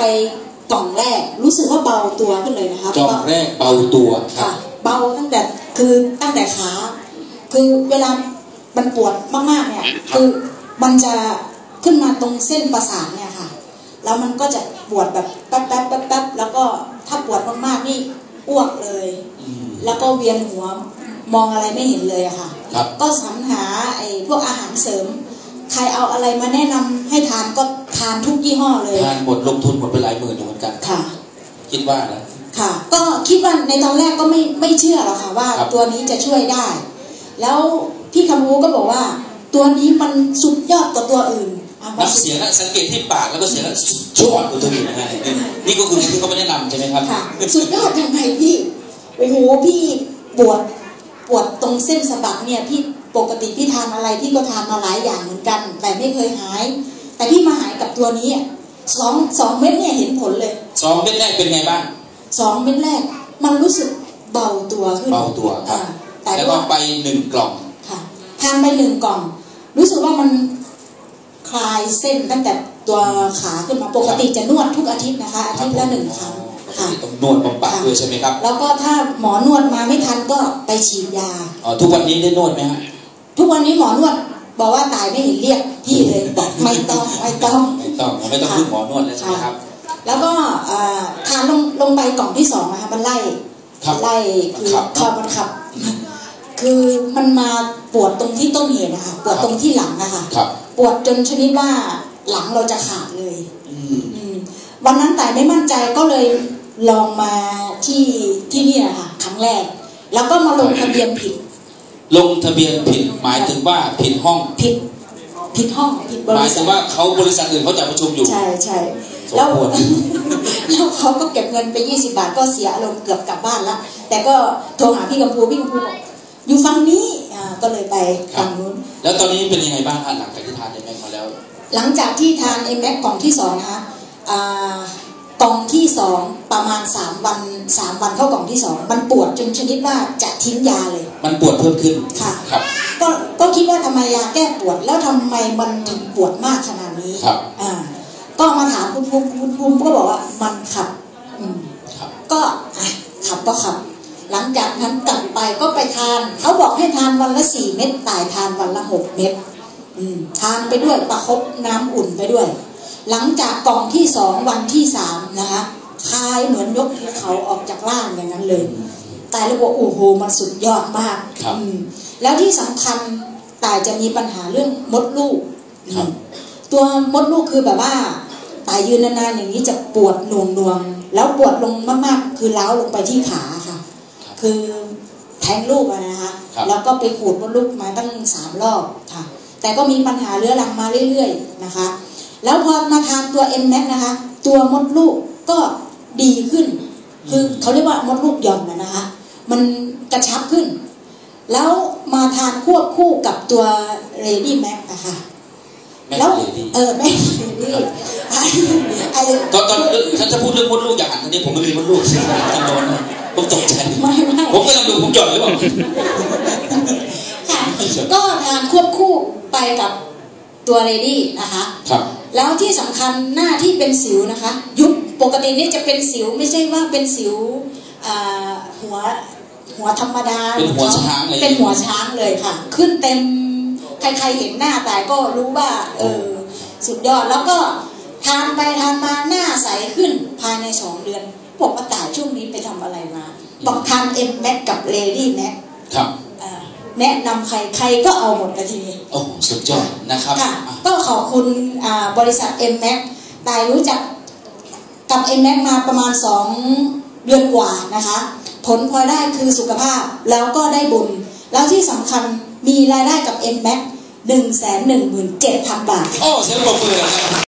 ไปกล่องแรก รู้สึกว่าเบาตัวขึ้นเลยนะคะจองแรกเบาตัวครัค่ะบเบาตั้งแต่คือตั้งแต่ขาคือเวลามันปวดมากๆเนี่ยคือมันจะขึ้นมาตรงเส้นประสาทเนี่ยค่ะ แล้วมันก็จะปวดแบบแป๊บแป๊บแป๊บแป๊บแล้วก็ถ้าปวดมากๆนี่อ้วกเลยอืมแล้วก็เวียนหัวมองอะไรไม่เห็นเลยอะค่ะครับก็สรรหาไอ้พวกอาหารเสริม ใครเอาอะไรมาแนะนำให้ทานก็ ทานทุกยี่ห้อเลย ทานหมดลงทุนหมดไปหลายหมื่นอยู่เหมือนกันค่ะ คิดว่านะค่ะ ก็คิดว่าในตอนแรกก็ไม่ไม่เชื่อหรอกค่ะว่าครับตัวนี้จะช่วยได้ แล้วพี่คำรู้ก็บอกว่า ตัวนี้มันสุดยอดกว่าตัวอื่นอะมันน้ำเสียงนะสังเกตที่ปากแล้วก็เสียงนะสุดยอดกว่าตัวอื่นนะฮะนี่ก็คือที่เขาไม่แนะนำใช่ไหมครับค่ะสุดยอดยังไงพี่โอ้โหพี่ปวดปวดตรงเส้นสะบักเนี่ยพี่ปกติพี่ทานอะไรพี่ก็ทานมาหลายอย่างเหมือนกัน แต่ไม่เคยหาย แต่พี่มาหายกับตัวนี้อะสองสองเม็ดเนี่ยเห็นผลเลยสองเม็ดแรกเป็นไงบ้างสองเม็ดแรก มันรู้สึกเบาตัวขึ้นเบาตัวครับอ่าแต่แล้วก็ว่าไปหนึ่งกล่องค่ะทานไปหนึ่งกล่อง รู้สึกว่ามันคลายเส้นตั้งแต่ตัวขาขึ้นมาปกติจะนวดทุกอาทิตย์นะคะอาทิตย์ละหนึ่งครั้งค่ะต้องนวดบำบัดด้วยใช่ไหมครับ แล้วก็ถ้าหมอนวดมาไม่ทันก็ไปฉีดยาอ๋อทุกวันนี้ได้นวดไหมฮะทุกวันนี้หมอนวด บอกว่าตายไม่เห็นเรียกพี่เลยบอกไม่ต้องไม่ต้องไม่ต้องไม่ต้องพึ่งหมอนวดแล้วใช่ไหมครับ แล้วก็เอ่อทานลงลงไปกล่องที่สองนะคะมันไล่ครับไล่คือมันขับคอมันขับ คือมันมาปวดตรงที่ต้นเหตุนะคะปวดตรงที่หลังนะคะครับปวดจนชนิดว่าหลังเราจะขาดเลยอืมอืมวันนั้นแต่ไม่มั่นใจก็เลยลองมาที่ที่นี่นะคะครั้งแรก แล้วก็มาลงทะเบียนผิด ลงทะเบียนผิดหมายถึงว่าผิดห้องผิดผิดห้องผิดบหมายริษัถึทงว่าเขาบริษัทอื่นเขาจัดประชุมอยู่ ใช่ใช่สมแล้วควร แล้วเขาก็เก็บเงินไป 20 บาทก็เสียอารมณ์เกือบกลับบ้านละแต่ก็โทรหาพี่กัมพูพี่กัมพูบอกอยู่ฝั่งนี้อ่าก็เลยไปฝั่งนู้น แล้วตอนนี้เป็นยังไงบ้างฮะหลังจากที่ทานยังไงมาแล้ว หลังจากที่ทานเอ็มแกล่องที่สองนะคะอ่า กล่องที่สองประมาณ3วัน3วันเข้ากล่องที่สองมันปวดจนชนิดว่าจะทิ้งยาเลย มันปวดเพิ่มขึ้นค่ะครับก็ก็คิดว่าทำไมยาแก้ปวดแล้วทำไมมันถึงปวดมากขนาดนี้ครับอ่าก็มาถามคุณภูมิคุณภูมิก็บอกว่ามันขับอืมครับก็อะขับก็ขับ หลังจากนั้นกลับไปก็ไปทาน เขาบอกให้ทานวันละสี่เม็ดตายทานวันละหกเม็ดอืมทานไปด้วยประคบน้ำอุ่นไปด้วย หลังจากกล่องที่สองวันที่สามนะคะคลายเหมือนยกภูเขาออกจากร่างอย่างนั้นเลย แต่แล้วบอกโอ้โหมันสุดยอดมากครับอืมแล้วที่สำคัญตายจะมีปัญหาเรื่องมดลูกครับอืมตัวมดลูกคือแบบว่าตายยืนนานๆอย่างนี้จะปวดหน่วงนวงๆแล้วปวดลงมากๆ คือล้าวลงไปที่ขาค่ะครับคือแทงลูกอะนะคะครับแล้วก็ไปขูดมดลูกมาตั้งสามรอบค่ะ แต่ก็มีปัญหาเรื้อรังมาเรื่อยๆนะคะ แล้วพอมาทานตัว m m a x นะคะ ตัวมดลูกก็ดีขึ้น คือเขาเรียกว่ามดลูกหย่อนนะนะคะ มันกระชับขึ้น แล้วมาทานควบคู่กับตัว Lady Max อะค่ะแม่แล้วเลดี้เออแม่ Lady ไอ้ไอ้ตอนตอนถ้าจะพูดเรื่องมดลูกอย่างอันนี้ผมไม่มีมดลูกจำโดนนะผมตกใจไม่ไม่ผมก็ยังดูผมหย่อนหรือเปล่าค่ะก็ทานควบคู่ไปกับตัว Lady นะคะ ครับ แล้วที่สำคัญหน้าที่เป็นสิวนะคะ ยุบปกตินี่จะเป็นสิวไม่ใช่ว่าเป็นสิวอ่าหัวหัวธรรมดาเป็นหัวช้างเลยเป็นหัวช้างเลยค่ะ ขึ้นเต็มใครๆเห็นหน้าแต่ก็รู้ว่าเออสุดยอดแล้วก็ทานไปทานมาหน้าใสขึ้นภายในสองเดือนบอกว่าตายช่วงนี้ไปทำอะไรมาบอกทานเอ็มแม็กกับเลดี้แม็กครับ แนะนำใครใครก็เอาหมดนาทีนี้โอ้โหสุดยอดนะครับค่ะอะก็ขอบคุณอ่าบริษัท m m a x ตายรู้จักกับ m m a x มาประมาณ 2 เดือนกว่านะคะ ผลพลอยได้คือสุขภาพแล้วก็ได้บุญ แล้วที่สำคัญมีรายได้กับ m m a x 1 1 7 0 0 0 บาท โอ้เสียงปรบมือนะครับ